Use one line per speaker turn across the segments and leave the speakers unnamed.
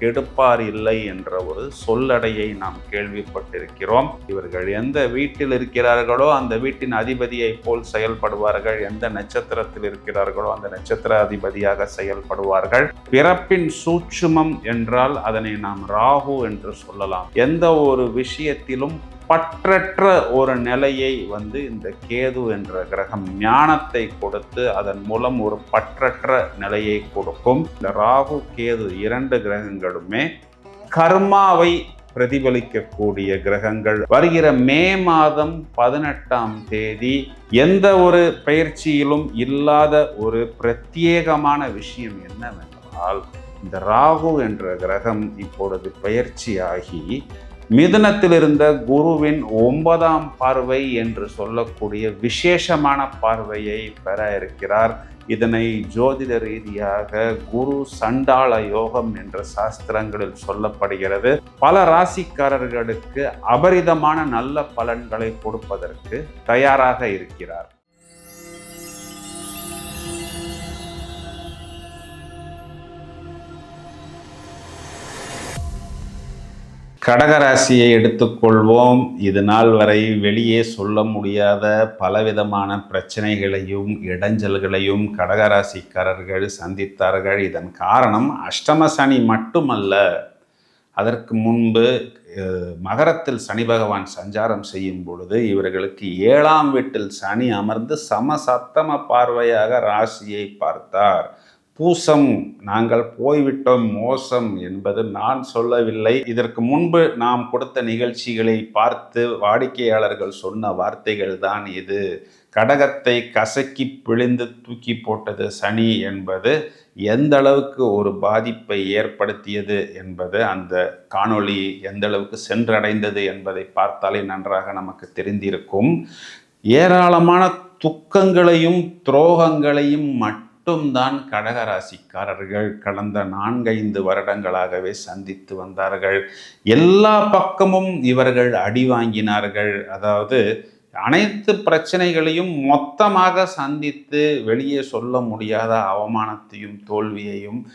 கெடுப்பார் இல்லை என்ற ஒரு சொல்லடையை நாம் கேள்விப்பட்டிருக்கிறோம். இவர்கள் எந்த வீட்டில் இருக்கிறார்களோ அந்த வீட்டின் அதிபதியை போல் செயல்படுவார்கள். எந்த நட்சத்திரத்தில் இருக்கிறார்களோ அந்த நட்சத்திர அதிபதியாக செயல்படுவார்கள். பிறப்பின் சூட்சுமம் என்றால் அதனை நாம் ராகு என்று சொல்லலாம். எந்த ஒரு விஷயத்திலும் பற்றற்ற ஒரு நிலையை வந்து இந்த கேது என்ற கிரகம் ஞானத்தை கொடுத்து அதன் மூலம் ஒரு பற்றற்ற நிலையை கொடுக்கும். இந்த ராகு கேது இரண்டு கிரகங்களுமே கர்மாவை பிரதிபலிக்கக்கூடிய கிரகங்கள். வருகிற மே மாதம் பதினெட்டாம் தேதி எந்த ஒரு பயிற்சியிலும் இல்லாத ஒரு பிரத்யேகமான விஷயம் என்னவென்றால் இந்த ராகு என்ற கிரகம் இப்பொழுது பயிற்சியாகி மிதனத்திலிருந்த குருவின் ஒன்பதாம் பார்வை என்று சொல்லக்கூடிய விசேஷமான பார்வையை பெற இருக்கிறார். இதனை ஜோதிட ரீதியாக குரு சண்டாள யோகம் என்ற சாஸ்திரங்களில் சொல்லப்படுகிறது. பல ராசிக்காரர்களுக்கு அபரிதமான நல்ல பலன்களை கொடுப்பதற்கு தயாராக இருக்கிறார். கடகராசியை எடுத்துக்கொள்வோம். இது நாள் வரை வெளியே சொல்ல முடியாத பலவிதமான பிரச்சனைகளையும் இடைஞ்சல்களையும் கடகராசிக்காரர்கள் சந்தித்தார்கள். இதன் காரணம் அஷ்டம சனி மட்டுமல்ல. அதற்கு முன்பு மகரத்தில் சனி பகவான் சஞ்சாரம் செய்யும் பொழுது இவர்களுக்கு ஏழாம் வீட்டில் சனி அமர்ந்து சமசத்தம பார்வையாக ராசியை பார்த்தார். பூசம் நாங்கள் போய்விட்டோம் மோசம் என்பது நான் சொல்லவில்லை. இதற்கு முன்பு நாம் கொடுத்த நிகழ்ச்சிகளை பார்த்து வாடிக்கையாளர்கள் சொன்ன வார்த்தைகள் தான் இது. கடகத்தை கசக்கி பிழிந்து தூக்கி போட்டது சனி என்பது எந்த அளவுக்கு ஒரு பாதிப்பை ஏற்படுத்தியது என்பது அந்த காணொளி எந்த அளவுக்கு சென்றடைந்தது என்பதை பார்த்தாலே நன்றாக நமக்கு தெரிந்திருக்கும். ஏராளமான துக்கங்களையும் துரோகங்களையும் மட்டும் மட்டும்தான் கடகராசிக்காரர்கள் கடந்த நான்கைந்து வருடங்களாகவே சந்தித்து வந்தார்கள். எல்லா பக்கமும் இவர்கள் அடி வாங்கினார்கள். அதாவது அனைத்து பிரச்சனைகளையும் மொத்தமாக சந்தித்து வெளியே சொல்ல முடியாத அவமானத்தையும் தோல்வியையும்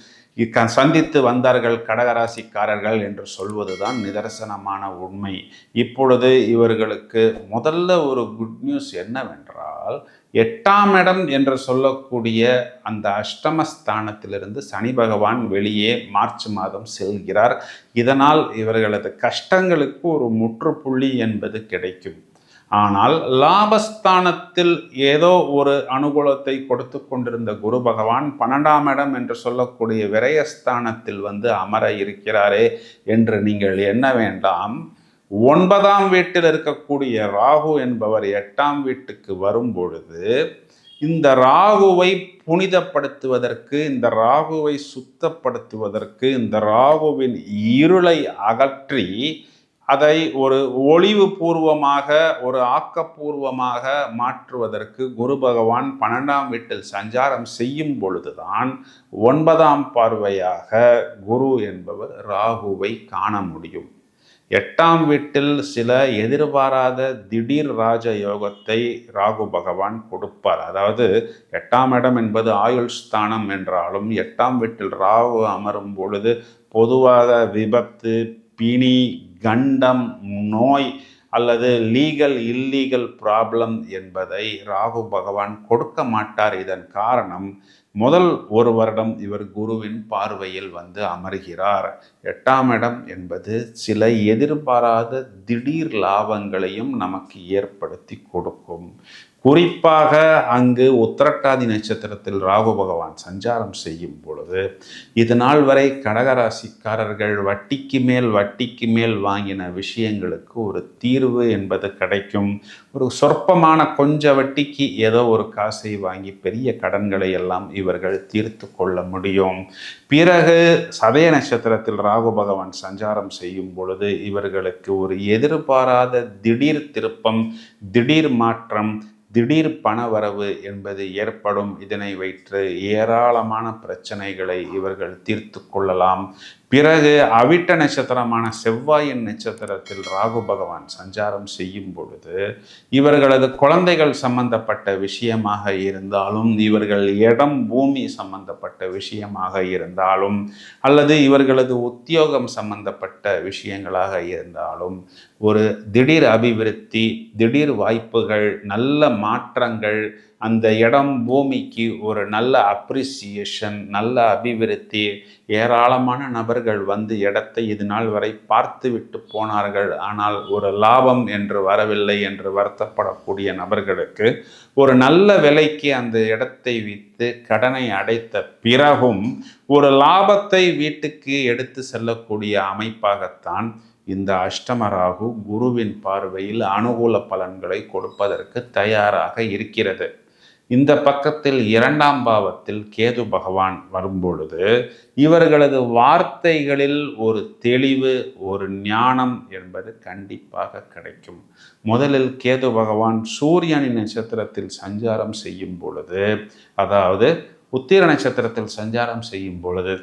சந்தித்து வந்தார்கள் கடகராசிக்காரர்கள் என்று சொல்வதுதான் நிதர்சனமான உண்மை. இப்பொழுது இவர்களுக்கு முதல்ல ஒரு குட் நியூஸ் என்னவென்றால் எட்டாம் இடம் என்று சொல்லக்கூடிய அந்த அஷ்டமஸ்தானத்திலிருந்து சனி பகவான் வெளியே மார்ச் மாதம் செல்கிறார். இதனால் இவர்களது கஷ்டங்களுக்கு ஒரு முற்றுப்புள்ளி என்பது கிடைக்கும். ஆனால் லாபஸ்தானத்தில் ஏதோ ஒரு அனுகூலத்தை கொடுத்து கொண்டிருந்த குரு பகவான் பன்னெண்டாம் இடம் என்று சொல்லக்கூடிய விரயஸ்தானத்தில் வந்து அமர இருக்கிறாரே என்று நீங்கள் எண்ண வேண்டாம் ஒன்பதாம் வீட்டில் இருக்கக்கூடிய ராகு என்பவர் எட்டாம் வீட்டுக்கு வரும் பொழுது இந்த ராகுவை புனிதப்படுத்துவதற்கு இந்த ராகுவை சுத்தப்படுத்துவதற்கு இந்த ராகுவின் இருளை அகற்றி அதை ஒரு ஒளிவு பூர்வமாக ஒரு ஆக்கப்பூர்வமாக மாற்றுவதற்கு குரு பகவான் பன்னெண்டாம் வீட்டில் சஞ்சாரம் செய்யும் பொழுதுதான் ஒன்பதாம் பார்வையாக குரு என்பவர் ராகுவை காண முடியும். எட்டாம் வீட்டில் சில எதிர்பாராத திடீர் ராஜ யோகத்தை ராகு பகவான் கொடுப்பார். அதாவது எட்டாம் இடம் என்பது ஆயுள் ஸ்தானம் என்றாலும் எட்டாம் வீட்டில் ராகு அமரும் பொழுது பொதுவாக விபத்து பிணி கண்டம் நோய் அல்லது லீகல் இல்லீகல் ப்ராப்ளம் என்பதை ராகு பகவான் கொடுக்க மாட்டார். இதன் காரணம் முதல் ஒரு வருடம் இவர் குருவின் பார்வையில் வந்து அமர்கிறார். எட்டாம் இடம் என்பது சில எதிர்பாராத திடீர் லாபங்களையும் நமக்கு ஏற்படுத்தி கொடுக்கும். குறிப்பாக அங்கு உத்திரட்டாதி நட்சத்திரத்தில் ராகு பகவான் சஞ்சாரம் செய்யும் பொழுது இது நாள் வரை கடகராசிக்காரர்கள் வட்டிக்கு மேல் வட்டிக்கு மேல் வாங்கின விஷயங்களுக்கு ஒரு தீர்வு என்பது கிடைக்கும். ஒரு சொற்பமான கொஞ்ச வட்டிக்கு ஏதோ ஒரு காசை வாங்கி பெரிய கடன்களை எல்லாம் இவர்கள் தீர்த்து கொள்ள முடியும். பிறகு சதய நட்சத்திரத்தில் ராகு பகவான் சஞ்சாரம் செய்யும் பொழுது இவர்களுக்கு ஒரு எதிர்பாராத திடீர் திருப்பம் திடீர் மாற்றம் திடீர் பணவரவு என்பது ஏற்படும். இதனை வைத்து ஏராளமான பிரச்சனைகளை இவர்கள் தீர்த்து கொள்ளலாம். பிறகு அவிட்ட நட்சத்திரமான செவ்வாயின் நட்சத்திரத்தில் ராகு பகவான் சஞ்சாரம் செய்யும் பொழுது இவர்களது குழந்தைகள் சம்பந்தப்பட்ட விஷயமாக இருந்தாலும் இவர்கள் இடம் பூமி சம்பந்தப்பட்ட விஷயமாக இருந்தாலும் அல்லது இவர்களது உத்தியோகம் சம்பந்தப்பட்ட விஷயங்களாக இருந்தாலும் ஒரு திடீர் அபிவிருத்தி திடீர் வாய்ப்புகள் நல்ல மாற்றங்கள் அந்த இடம் பூமிக்கு ஒரு நல்ல அப்ரிசியேஷன் நல்ல அபிவிருத்தி. ஏராளமான நபர்கள் வந்து இடத்தை இது நாள் வரை பார்த்து விட்டு போனார்கள். ஆனால் ஒரு லாபம் என்று வரவில்லை என்று வருத்தப்படக்கூடிய நபர்களுக்கு ஒரு நல்ல விலைக்கு அந்த இடத்தை விற்று கடனை அடைத்த பிறகும் ஒரு லாபத்தை வீட்டுக்கு எடுத்து செல்லக்கூடிய அமைப்பாகத்தான் இந்த அஷ்டமராகு குருவின் பார்வையில் அனுகூல பலன்களை கொடுப்பதற்கு தயாராக இருக்கிறது. இந்த பக்கத்தில் இரண்டாம் பாவத்தில் கேது பகவான் வரும்பொழுது இவர்களது வார்த்தைகளில் ஒரு தெளிவு ஒரு ஞானம் என்பது கண்டிப்பாக கிடைக்கும். முதலில் கேது பகவான் சூரியனின் நட்சத்திரத்தில் சஞ்சாரம் செய்யும் பொழுது அதாவது உத்திர நட்சத்திரத்தில் சஞ்சாரம் செய்யும் பொழுது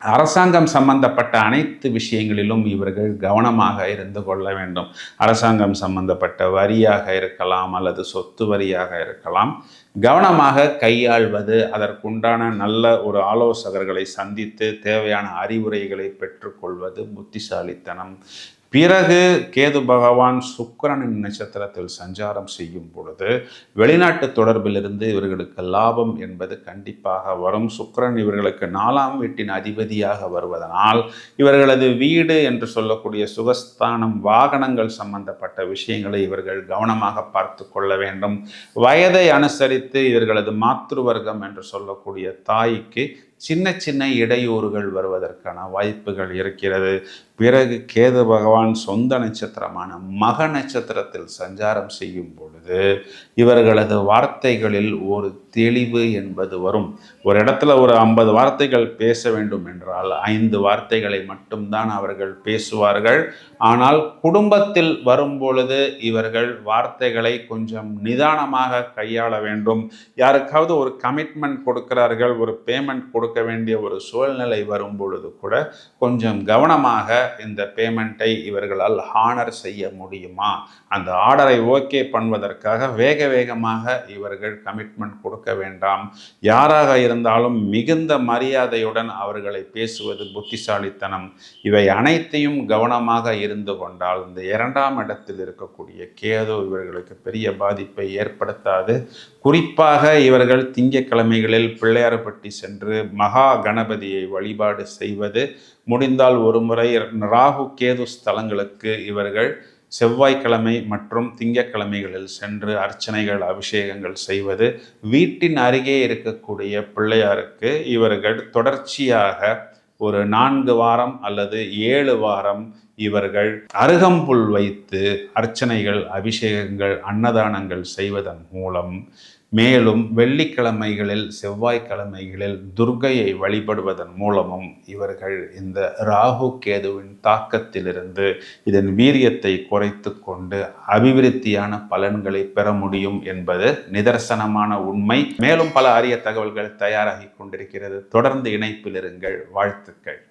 அரசாங்கம் சம்பந்தப்பட்ட அனைத்து விஷயங்களிலும் இவர்கள் கவனமாக இருந்து கொள்ள வேண்டும். அரசாங்கம் சம்பந்தப்பட்ட வரியாக இருக்கலாம் அல்லது சொத்து வரியாக இருக்கலாம். கவனமாக கையாள்வது அதற்குண்டான நல்ல ஒரு ஆலோசகர்களை சந்தித்து தேவையான அறிவுரைகளை பெற்றுக்கொள்வது புத்திசாலித்தனம். பிறகு கேது பகவான் சுக்கரனின் நட்சத்திரத்தில் சஞ்சாரம் செய்யும் பொழுது வெளிநாட்டு தொடர்பிலிருந்து இவர்களுக்கு லாபம் என்பது கண்டிப்பாக வரும். சுக்கரன் இவர்களுக்கு நாலாம் வீட்டின் அதிபதியாக வருவதனால் இவர்களது வீடு என்று சொல்லக்கூடிய சுகஸ்தானம் வாகனங்கள் சம்பந்தப்பட்ட விஷயங்களை இவர்கள் கவனமாக பார்த்து கொள்ள வேண்டும். வயதை அனுசரித்து இவர்களது மாத்ருவர்க்கம் என்று சொல்லக்கூடிய தாய்க்கு சின்ன சின்ன இடையூறுகள் வருவதற்கான வாய்ப்புகள் இருக்கிறது. பிறகு கேது பகவான் சொந்த நட்சத்திரமான மக நட்சத்திரத்தில் சஞ்சாரம் செய்யும் பொழுது இவர்களது வார்த்தைகளில் ஒரு தெளிவு என்பது வரும். ஒரு இடத்துல ஒரு ஐம்பது வார்த்தைகள் பேச வேண்டும் என்றால் ஐந்து வார்த்தைகளை மட்டும்தான் அவர்கள் பேசுவார்கள். ஆனால் குடும்பத்தில் வரும் பொழுது இவர்கள் வார்த்தைகளை கொஞ்சம் நிதானமாக கையாள வேண்டும். யாருக்காவது ஒரு கமிட்மெண்ட் கொடுக்கிறார்கள் ஒரு பேமெண்ட் கொடுக்க வேண்டிய ஒரு சூழ்நிலை வரும் பொழுது கூட கொஞ்சம் கவனமாக இந்த பேமெண்ட்டை இவர்களால் ஹானர் செய்ய முடியுமா? அந்த ஆர்டரை ஓகே பண்ணுவதற்காக வேக வேகமாக இவர்கள் கமிட்மெண்ட் கொடுக்க வேண்டாம். யாராக இருந்தாலும் மிகுந்த மரியாதையுடன் அவர்களை பேசுவது புத்திசாலித்தனம். இவை அனைத்தையும் கவனமாக இருந்து கொண்டால் இந்த இரண்டாம் இடத்தில் இருக்கக்கூடிய கேது இவர்களுக்கு பெரிய பாதிப்பை ஏற்படுத்தாது. குறிப்பாக இவர்கள் திங்கக்கிழமைகளில் பிள்ளையார்பட்டி சென்று மகா கணபதியை வழிபாடு செய்வது. முடிந்தால் ஒரு முறை ராகு கேது ஸ்தலங்களுக்கு இவர்கள் செவ்வாய்க்கிழமை மற்றும் திங்கக்கிழமைகளில் சென்று அர்ச்சனைகள் அபிஷேகங்கள் செய்வது. வீட்டின் அருகே இருக்கக்கூடிய பிள்ளையாருக்கு இவர்கள் தொடர்ச்சியாக ஒரு நான்கு வாரம் அல்லது ஏழு வாரம் இவர்கள் அருகம்புல் வைத்து அர்ச்சனைகள் அபிஷேகங்கள் அன்னதானங்கள் செய்வதன் மூலம் மேலும் வெள்ளிக்கிழமைகளில் செவ்வாய்க்கிழமைகளில் துர்கையை வழிபடுவதன் மூலமும் இவர்கள் இந்த ராகு கேதுவின் தாக்கத்திலிருந்து இதன் வீரியத்தை குறைத்து கொண்டு அபிவிருத்தியான பலன்களை பெற முடியும் என்பது நிதர்சனமான உண்மை. மேலும் பல அரிய தகவல்கள் தயாராகி கொண்டிருக்கிறது. தொடர்ந்து இணைப்பில் இருங்கள். வாழ்த்துக்கள்.